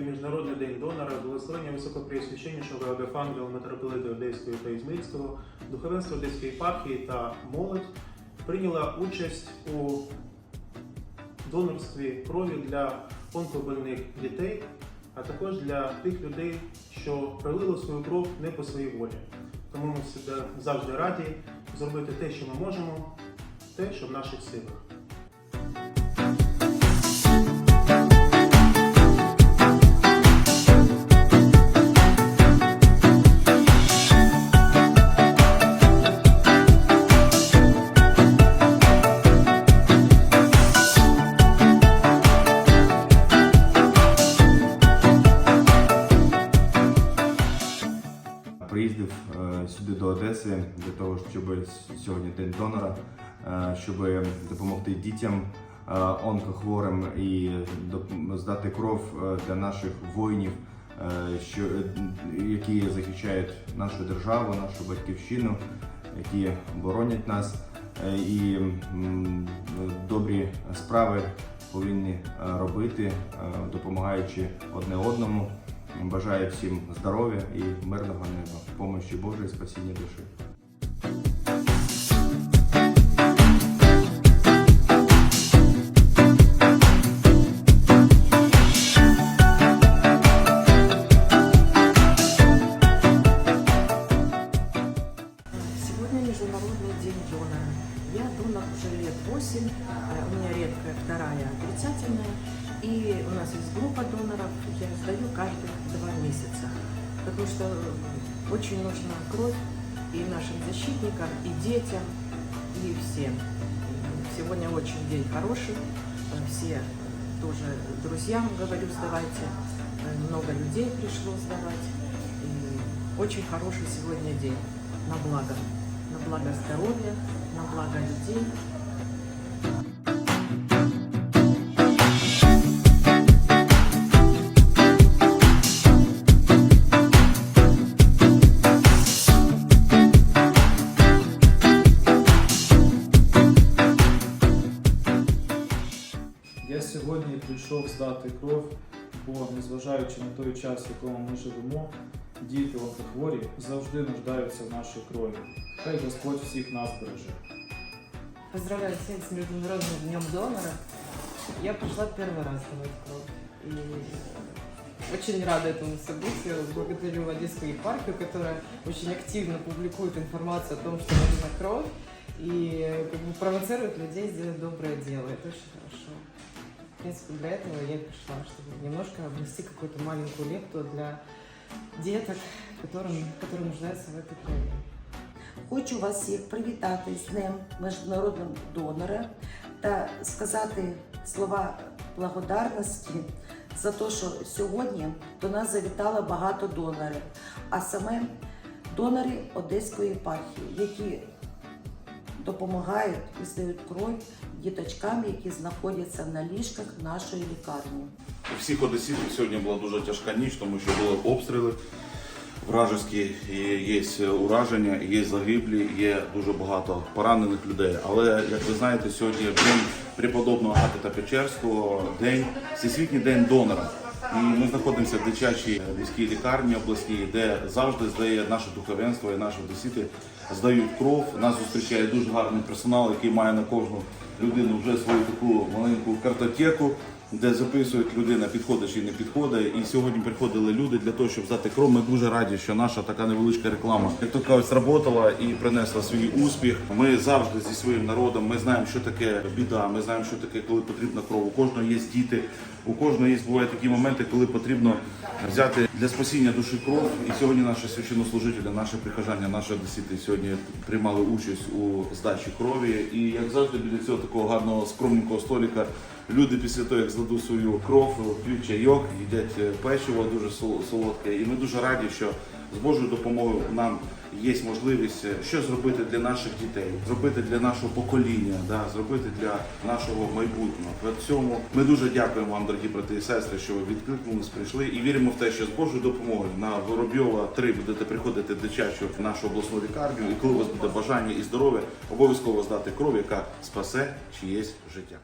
Міжнародний день донора, благословення високопреосвященнішого Агафангела митрополита Одеського та Ізмирського, духовенство Одеської єпархії та молодь прийняла участь у донорстві крові для онкобольних дітей, а також для тих людей, що пролили свою кров не по своїй волі. Тому ми завжди раді зробити те, що ми можемо, те, що в наших силах. Сюди для того, щоб сьогодні день донора, е, щоб допомогти дітям е, онкохворим і здати кров е, для наших воїнів, що, які захищають нашу державу, нашу батьківщину, які боронять нас. І добрі справи повинні робити, допомагаючи одне одному. Бажаю всім здоров'я і мирного неба, помощі Божої, спасіння душі. Сегодня Международный день донора. Я донор уже лет 8, э, у меня редкая вторая отрицательная. И у нас есть группа доноров, я сдаю каждых два месяца. Потому что очень нужна кровь и нашим защитникам, и детям, и всем. Сегодня очень день хороший, э, все тоже друзьям говорю, сдавайте. Э, Много людей пришло сдавать. И очень хороший сегодня день на благо. На благо здоровья, на благо людей. сьогодні прийшов здати кров, бо незважаючи на той час, в якому ми живемо, діти онкохворі завжди нуждаються в нашій крові. Хай Господь всіх нас береже. Поздравляю всех с Международным днем донора. Я пришла первый раз давать кровь. И очень рада этому событию. Благодарю Одесскую епархию, которая очень активно публикует информацию о том, что нужна кровь. И как бы провоцирует людей сделать доброе дело. Это очень хорошо. В принципе, для этого я и пришла, чтобы немножко внести какую-то маленькую лепту для деток, которым, которые нуждаются в этой крови. Хочу вас всіх привітати з Днем Міжнародного донора та сказати слова благодарності за те, що сьогодні до нас завітало багато донорів, а саме донори Одеської єпархії, які допомагають і здають кров діточкам, які знаходяться на ліжках нашої лікарні. У всіх одеситів сьогодні була дуже тяжка ніч, тому що були обстріли вражеські, є ураження, є загиблі, є дуже багато поранених людей. Але як ви знаєте, сьогодні день преподобного Агапіта Печерського, день всесвітній день донора. Ми знаходимося в дитячій міській лікарні обласній, де завжди здає наше духовенство і наші одесити здають кров. Нас зустрічає дуже гарний персонал, який має на кожну людину вже свою таку маленьку картотеку де записують людина, підходить чи не підходить. І сьогодні приходили люди для того, щоб здати кров. Ми дуже раді, що наша така невеличка реклама, як то кажуть, сработала і принесла свій успіх. Ми завжди зі своїм народом. Ми знаємо, що таке біда. Ми знаємо, що таке, коли потрібна кров. У кожного є діти, у кожного є бувають такі моменти, коли потрібно взяти для спасіння душі кров. І сьогодні наші священнослужителі, наші прихожання, наші одесіти сьогодні приймали участь у здачі крові. І як завжди, біля цього такого гарного скромненького століка. Люди після того, як здадуть свою кров, п'ють чайок, їдять е, печиво дуже сол- солодке. І ми дуже раді, що з Божою допомогою нам є можливість е, що зробити для наших дітей, зробити для нашого покоління, да, зробити для нашого майбутнього. При цьому ми дуже дякуємо вам, дорогі брати і сестри, що ви відкликнулись, прийшли і віримо в те, що з Божою допомогою на Воробйова 3 будете приходити в дитячу нашу обласну лікарню, і коли у вас буде бажання і здоров'я, обов'язково здати кров, яка спасе чиєсь життя.